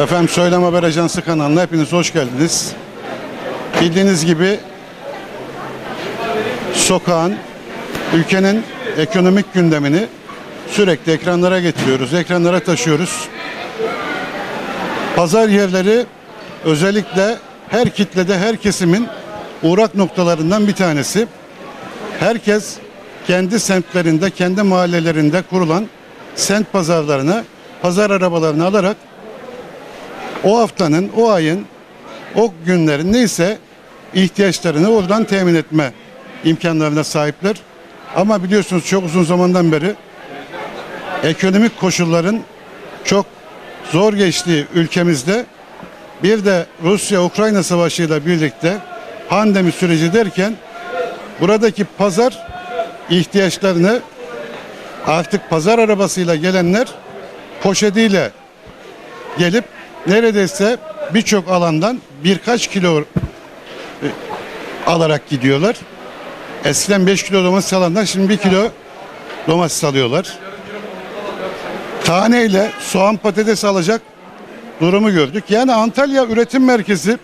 Efendim Söylem Haber Ajansı kanalına hepiniz hoş geldiniz. Bildiğiniz gibi sokağın, ülkenin ekonomik gündemini sürekli ekranlara getiriyoruz, ekranlara taşıyoruz. Pazar yerleri özellikle her kitlede, her kesimin uğrak noktalarından bir tanesi. Herkes kendi semtlerinde, kendi mahallelerinde kurulan semt pazarlarına, pazar arabalarını alarak o haftanın, o ayın, o günlerin neyse ihtiyaçlarını oradan temin etme imkanlarına sahipler. Ama biliyorsunuz çok uzun zamandan beri ekonomik koşulların çok zor geçtiği ülkemizde bir de Rusya-Ukrayna savaşıyla birlikte pandemi süreci derken buradaki pazar ihtiyaçlarını artık pazar arabasıyla gelenler poşetiyle gelip neredeyse birçok alandan birkaç kilo e, alarak gidiyorlar. Eskiden 5 kilo domates alandan şimdi 1 kilo domates alıyorlar. Taneyle soğan patates alacak durumu gördük. Yani Antalya Üretim Merkezi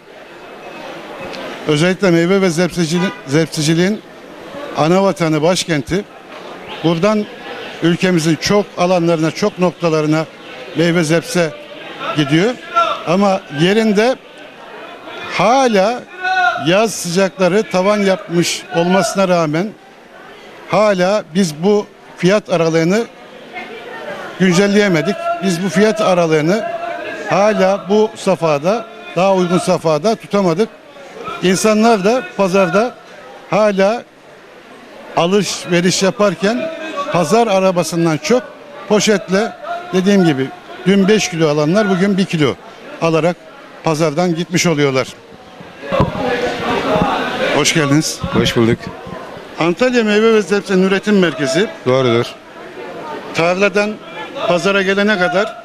özellikle meyve ve zepseciliğin, zepseciliğin ana vatanı başkenti. Buradan ülkemizin çok alanlarına, çok noktalarına meyve zepse gidiyor. Ama yerinde hala yaz sıcakları tavan yapmış olmasına rağmen hala biz bu fiyat aralığını güncelleyemedik. Biz bu fiyat aralığını hala bu safhada daha uygun safhada tutamadık. İnsanlar da pazarda hala alışveriş yaparken pazar arabasından çok poşetle dediğim gibi dün 5 kilo alanlar bugün 1 kilo alarak pazardan gitmiş oluyorlar. Hoş geldiniz. Hoş bulduk. Antalya Meyve ve Sebze'nin üretim merkezi Doğrudur. tarladan pazara gelene kadar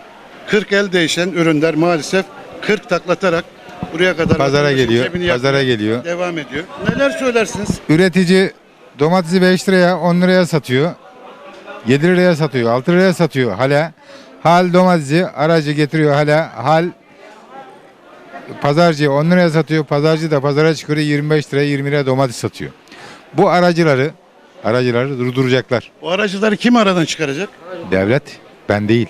40 el değişen ürünler maalesef 40 taklatarak buraya kadar Pazara geliyor. Pazara yakmaya geliyor. Devam ediyor. Neler söylersiniz? Üretici domatesi 5 liraya 10 liraya satıyor. 7 liraya satıyor. 6 liraya satıyor hala. Hal domatesi aracı getiriyor hala. Hal pazarcı 10 liraya satıyor. Pazarcı da pazara çıkarıyor 25 liraya 20 liraya domates satıyor. Bu aracıları aracıları durduracaklar. O aracıları kim aradan çıkaracak? Devlet ben değil.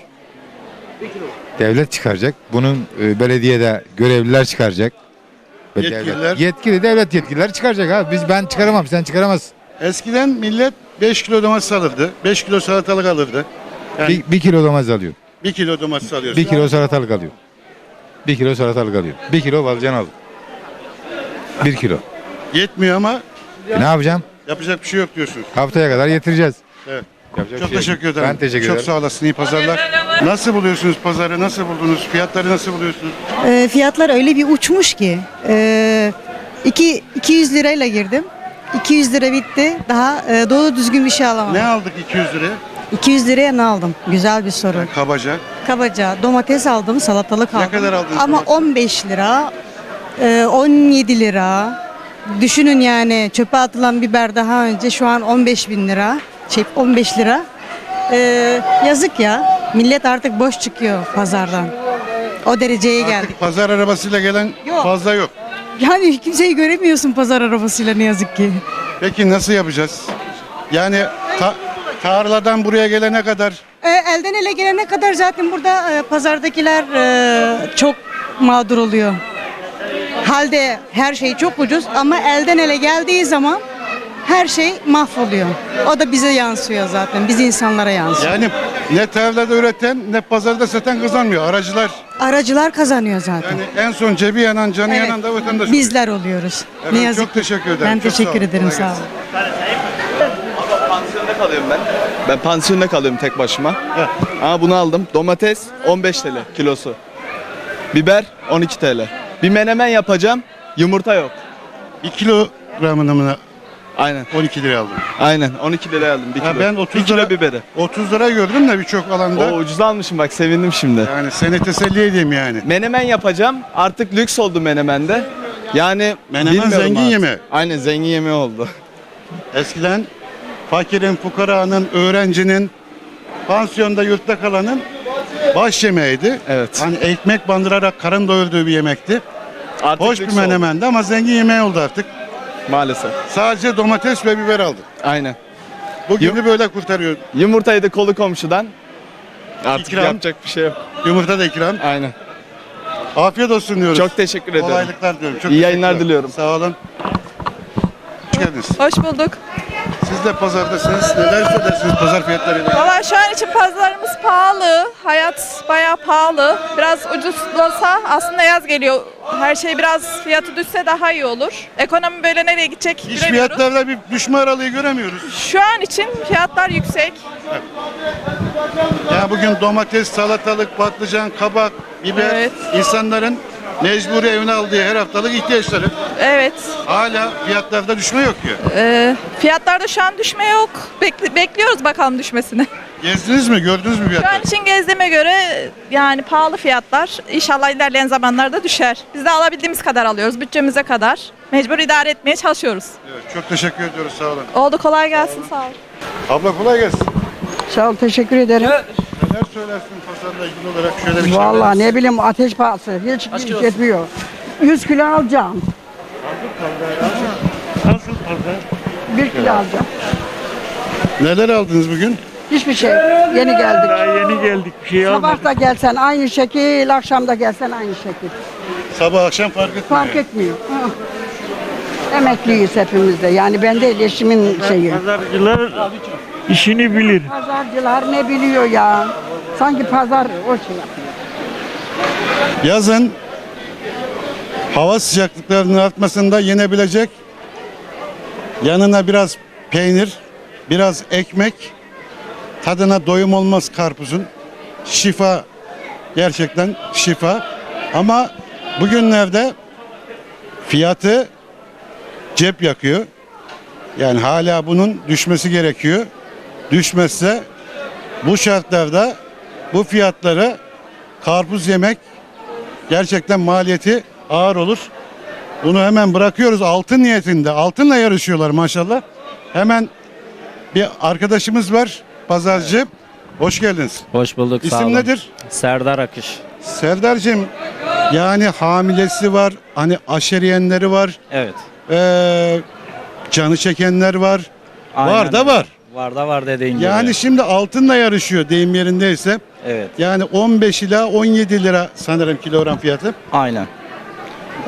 Devlet çıkaracak. Bunun e, belediyede görevliler çıkaracak. Ve Yetkililer. Devlet, yetkili devlet yetkililer çıkaracak abi. Biz ben çıkaramam sen çıkaramazsın. Eskiden millet 5 kilo domates alırdı, 5 kilo salatalık alırdı. Yani Bir, bir kilo domates alıyor. 1 kilo domates alıyorsun. Bir kilo salatalık alıyor. Bir kilo salatalık alıyor. Bir kilo balcan alıyor. Bir kilo. Yetmiyor ama E ne yapacağım? yapacak bir şey yok diyorsunuz. Haftaya kadar getireceğiz. Evet. Yapacak Çok bir şey yok. teşekkür ederim. Ben teşekkür Çok ederim. sağ olasın. İyi pazarlar. Nasıl buluyorsunuz pazarı? Nasıl buldunuz? Fiyatları nasıl buluyorsunuz? E, fiyatlar öyle bir uçmuş ki. E, iki, 200 lirayla girdim. 200 lira bitti. Daha e, doğru düzgün bir şey alamadım. Ne aldık 200 liraya? 200 liraya ne aldım? Güzel bir soru. Kabaca. Kabaca domates aldım, salatalık aldım. kadar aldınız Ama domates? 15 lira, e, 17 lira. Düşünün yani çöpe atılan biber daha önce şu an 15 bin lira. Şey 15 lira. E, yazık ya. Millet artık boş çıkıyor pazardan. O dereceye geldik. Artık pazar arabasıyla gelen Yok. fazla yok. Yani kimseyi göremiyorsun pazar arabasıyla ne yazık ki. Peki nasıl yapacağız? Yani ta- tarladan buraya gelene kadar E, elden ele gelene kadar zaten burada e, pazardakiler e, çok mağdur oluyor. Halde her şey çok ucuz ama elden ele geldiği zaman her şey mahvoluyor. O da bize yansıyor zaten. Biz insanlara yansıyor. yani ne tarlada üreten ne pazarda satan kazanmıyor. Aracılar Aracılar kazanıyor zaten. yani en son cebi yanan canı Evet, yanan da vatandaş. Bizler oluyoruz. Efendim, ne yazık çok ki. teşekkür ederim. Ben Çok sağ teşekkür olun. ederim Kolay sağ olun. Pansiyonda kalıyorum ben. Ben pansiyonda kalıyorum tek başıma. Ama bunu aldım. Domates 15 TL kilosu. Biber 12 TL. Bir menemen yapacağım. Yumurta yok. Bir kilogramını mı Aynen. 12 liraya aldım. Aynen. 12 liraya aldım. Bir Ha, kilo. ben 30 bir kilo lira- biberi. 30 lira gördüm de birçok alanda. O ucuz almışım bak sevindim şimdi. Yani seni teselli edeyim yani. Menemen yapacağım. Artık lüks oldu menemende. Yani Menemen zengin artık. yemeği. Aynen zengin yemeği oldu. Eskiden fakirin, fukaranın, öğrencinin, pansiyonda yurtta kalanın baş yemeğiydi. Evet. Hani ekmek bandırarak karın doyurduğu bir yemekti. Artık Hoş bir oldu. menemendi ama zengin yemeği oldu artık. Maalesef. Sadece domates ve biber aldık. Aynen. Bugünü böyle kurtarıyor. Yumurtayı da kolu komşudan. Artık İkram. yapacak bir şey yok. Yumurta da ikram. Aynen. Afiyet olsun diyoruz. Çok teşekkür ederim. Kolaylıklar diliyorum. Çok İyi yayınlar teşekkürler. diliyorum. Sağ olun. Hoş geldiniz. Hoş bulduk. Siz de pazardasınız. Neler söylersiniz pazar fiyatlarıyla? Valla şu an için pazarımız pahalı. Hayat bayağı pahalı. Biraz ucuzlasa aslında yaz geliyor. Her şey biraz fiyatı düşse daha iyi olur. Ekonomi böyle nereye gidecek İş bilemiyoruz. fiyatlarla bir düşme aralığı göremiyoruz. Şu an için fiyatlar yüksek. Ya bugün domates, salatalık, patlıcan, kabak, biber Evet. insanların mecburi evine aldığı her haftalık ihtiyaçları. Evet. Hala fiyatlarda düşme yok ki. Ee, fiyatlarda şu an düşme yok. Bekli- bekliyoruz bakalım düşmesini. Gezdiniz mi? Gördünüz mü Şu fiyatları? an için gezdiğime göre yani pahalı fiyatlar. İnşallah ilerleyen zamanlarda düşer. Biz de alabildiğimiz kadar alıyoruz. Bütçemize kadar. Mecbur idare etmeye çalışıyoruz. Evet, çok teşekkür ediyoruz. Sağ olun. Oldu kolay gelsin sağ olun. Abla kolay gelsin. Sağ ol, teşekkür ederim. Neler söylersin pazarla ilgili olarak şöyle bir şey Vallahi ne bileyim ateş pahası hiç hiç etmiyor. 100 kilo alacağım. Bir kilo alacağım. Neler aldınız bugün? Hiçbir şey. Yeni geldik. Daha yeni geldik bir şey almadık. Sabah da gelsen aynı şekil, akşam da gelsen aynı şekil. Sabah akşam fark etmiyor. Fark etmiyor. Hı. Emekliyiz hepimiz de. Yani ben değil eşimin şeyi. Pazarcılar işini bilir. Pazarcılar ne biliyor ya? Sanki pazar o şey yapıyor. Yazın hava sıcaklıklarının artmasında yenebilecek yanına biraz peynir, biraz ekmek, tadına doyum olmaz karpuzun. Şifa, gerçekten şifa. Ama bugünlerde fiyatı cep yakıyor. Yani hala bunun düşmesi gerekiyor. Düşmezse bu şartlarda bu fiyatları karpuz yemek gerçekten maliyeti ağır olur. Bunu hemen bırakıyoruz altın niyetinde. Altınla yarışıyorlar maşallah. Hemen bir arkadaşımız var pazarcı. Hoş geldiniz. Hoş bulduk sağ İsim olun. nedir? Serdar Akış. Serdar'cığım yani hamilesi var, hani aşeriyenleri var, Evet. ee, canı çekenler var. Aynen Var da öyle. var. Var da var dediğin gibi. Yani şimdi altınla yarışıyor deyim yerindeyse. Evet. Yani 15 ila 17 lira sanırım kilogram fiyatı. Aynen.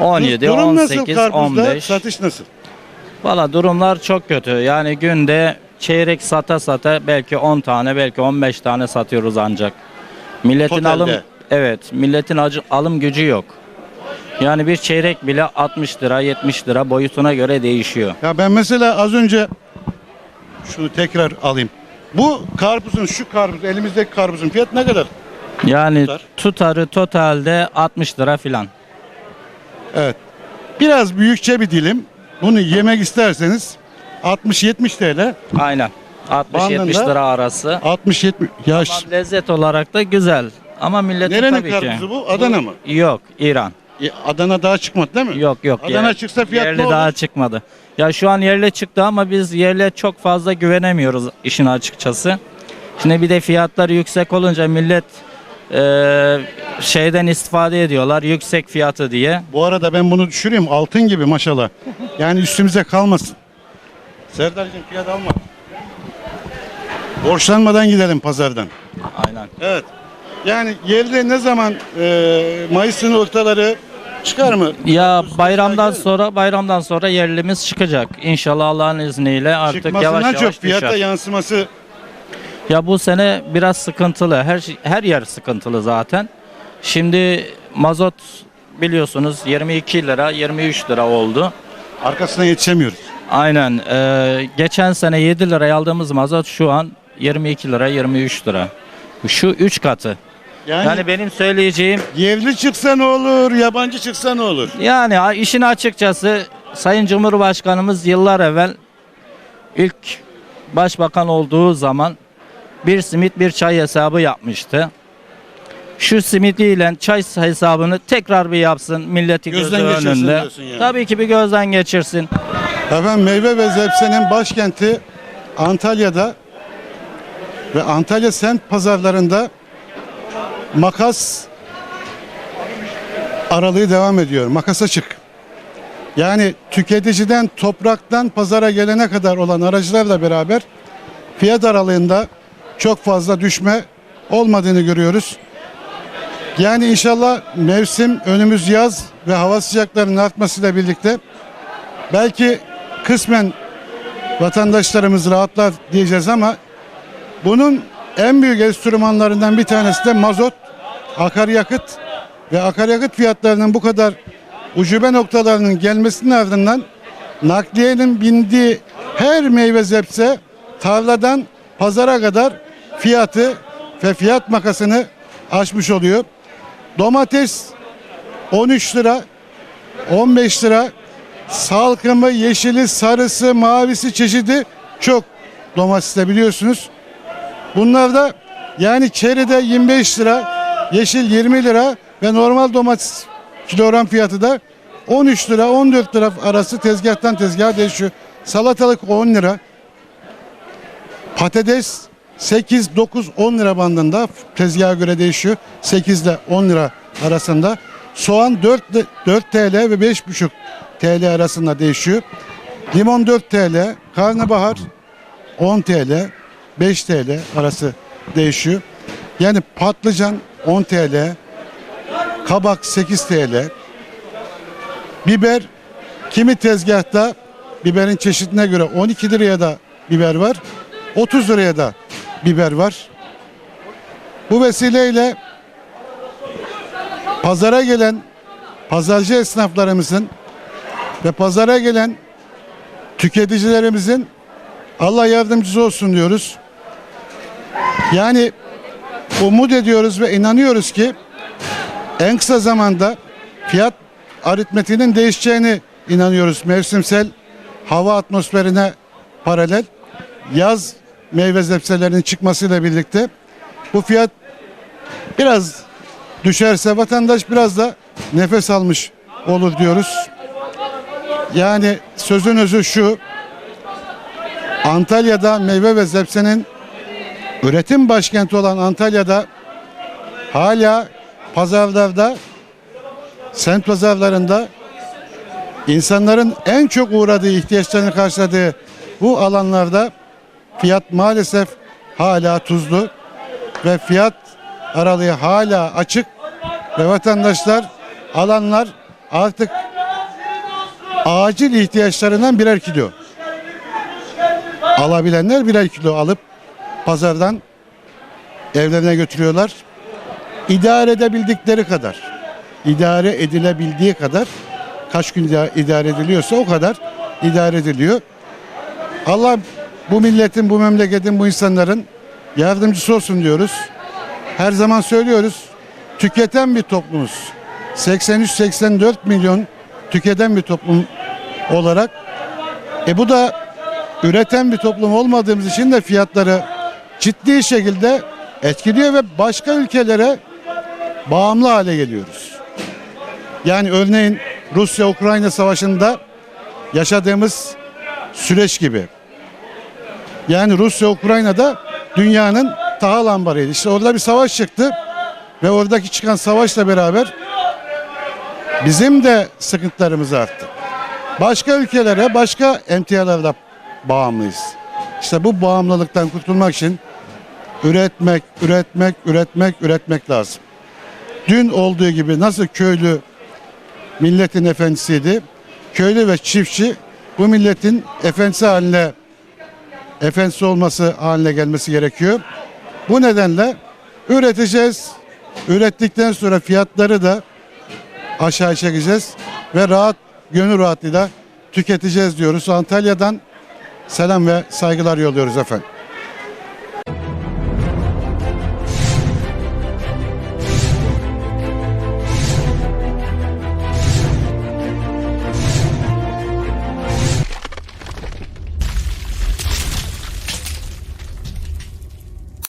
17, Durum nasıl 18, karpuzda? 15. Satış nasıl? Valla durumlar çok kötü. Yani günde çeyrek sata sata belki 10 tane belki 15 tane satıyoruz ancak. Milletin Totalde. alım evet milletin acı, alım gücü yok. Yani bir çeyrek bile 60 lira 70 lira boyutuna göre değişiyor. Ya ben mesela az önce şunu tekrar alayım. Bu karpuzun şu karpuz elimizdeki karpuzun fiyatı ne kadar? Yani Tutar. tutarı totalde 60 lira filan. Evet. Biraz büyükçe bir dilim. Bunu yemek isterseniz 60-70 TL. Aynen. 60-70 Bandında- lira arası. 60-70 yaş. Ama lezzet olarak da güzel. Ama milletin Nerenin tabii ki. karpuzu bu? Adana mı? Yok, İran. E, Adana daha çıkmadı değil mi? Yok yok. Adana yer- çıksa fiyat yerli ne olur? daha çıkmadı. Ya şu an yerli çıktı ama biz yerliye çok fazla güvenemiyoruz işin açıkçası. Şimdi bir de fiyatlar yüksek olunca millet eee, şeyden istifade ediyorlar yüksek fiyatı diye. Bu arada ben bunu düşüreyim altın gibi maşallah. Yani üstümüze kalmasın. Serdar'cığım fiyat alma. Borçlanmadan gidelim pazardan. Aynen. Evet. Yani yerli ne zaman e, Mayıs'ın ortaları çıkar mı? Ya bayramdan sonra bayramdan sonra yerlimiz çıkacak. İnşallah Allah'ın izniyle artık Çıkmasından yavaş yavaş çok fiyata düşer. yansıması Ya bu sene biraz sıkıntılı. Her şey- her yer sıkıntılı zaten. Şimdi mazot biliyorsunuz 22 lira, 23 lira oldu. arkasına yetişemiyoruz. Aynen. eee, geçen sene 7 liraya aldığımız mazot şu an 22 lira, 23 lira. Şu 3 katı. Yani, Yani benim söyleyeceğim yerli çıksa ne olur, yabancı çıksa ne olur? yani işin açıkçası Sayın Cumhurbaşkanımız yıllar evvel ilk başbakan olduğu zaman bir simit bir çay hesabı yapmıştı. Şu simidiyle çay hesabını tekrar bir yapsın milleti Gözden geçirsin önünde. diyorsun yani. Tabii ki bir gözden geçirsin. Efendim meyve ve zepsenin başkenti Antalya'da ve Antalya semt pazarlarında makas aralığı devam ediyor. Makas açık. Yani tüketiciden topraktan pazara gelene kadar olan aracılarla beraber fiyat aralığında çok fazla düşme olmadığını görüyoruz. Yani inşallah mevsim önümüz yaz ve hava sıcaklarının artmasıyla birlikte belki kısmen vatandaşlarımız rahatlar diyeceğiz ama bunun en büyük enstrümanlarından bir tanesi de mazot, akaryakıt ve akaryakıt fiyatlarının bu kadar ucube noktalarının gelmesinin ardından nakliyenin bindiği her meyve zepse tarladan pazara kadar fiyatı ve fiyat makasını aşmış oluyor. Domates 13 lira, 15 lira, salkımı, yeşili, sarısı, mavisi çeşidi çok domateste biliyorsunuz. Bunlar da yani çeride 25 lira, yeşil 20 lira ve normal domates kilogram fiyatı da 13 lira 14 lira arası tezgahtan tezgaha değişiyor. Salatalık 10 lira. Patates 8, 9, 10 lira bandında tezgaha göre değişiyor. 8 ile 10 lira arasında. Soğan 4, de- 4 TL ve 5,5 TL arasında değişiyor. Limon 4 TL, karnabahar 10 TL, 5 TL arası değişiyor. Yani patlıcan 10 TL, kabak 8 TL, biber kimi tezgahta biberin çeşidine göre 12 liraya da biber var, 30 liraya da biber var. Bu vesileyle pazara gelen pazarcı esnaflarımızın ve pazara gelen tüketicilerimizin Allah yardımcısı olsun diyoruz. Yani umut ediyoruz ve inanıyoruz ki en kısa zamanda fiyat aritmetiğinin değişeceğini inanıyoruz. Mevsimsel hava atmosferine paralel yaz meyve zepselerinin çıkmasıyla birlikte bu fiyat biraz düşerse vatandaş biraz da nefes almış olur diyoruz. Yani sözün özü şu. Antalya'da meyve ve zepsenin üretim başkenti olan Antalya'da hala pazarlarda semt pazarlarında insanların en çok uğradığı ihtiyaçlarını karşıladığı bu alanlarda fiyat maalesef hala tuzlu ve fiyat aralığı hala açık ve vatandaşlar alanlar artık acil ihtiyaçlarından birer kilo. Alabilenler birer kilo alıp pazardan evlerine götürüyorlar. İdare edebildikleri kadar, idare edilebildiği kadar kaç gün idare- ediliyorsa o kadar idare ediliyor. Allah bu milletin, bu memleketin, bu insanların yardımcısı olsun diyoruz. Her zaman söylüyoruz. Tüketen bir toplumuz. 83-84 milyon tüketen bir toplum olarak. E bu da üreten bir toplum olmadığımız için de fiyatları ciddi şekilde etkiliyor ve başka ülkelere bağımlı hale geliyoruz. Yani örneğin Rusya-Ukrayna savaşında yaşadığımız süreç gibi. Yani Rusya Ukrayna'da dünyanın tahıl ambarıydı. İşte orada bir savaş çıktı ve oradaki çıkan savaşla beraber bizim de sıkıntılarımız arttı. Başka ülkelere, başka emtialarla bağımlıyız. İşte bu bağımlılıktan kurtulmak için üretmek, üretmek, üretmek, üretmek lazım. Dün olduğu gibi nasıl köylü milletin efendisiydi, köylü ve çiftçi bu milletin efendisi haline efendisi olması haline gelmesi gerekiyor. Bu nedenle üreteceğiz. Ürettikten sonra fiyatları da aşağı çekeceğiz ve rahat, gönül rahatlığıyla tüketeceğiz diyoruz. Antalya'dan selam ve saygılar yolluyoruz efendim.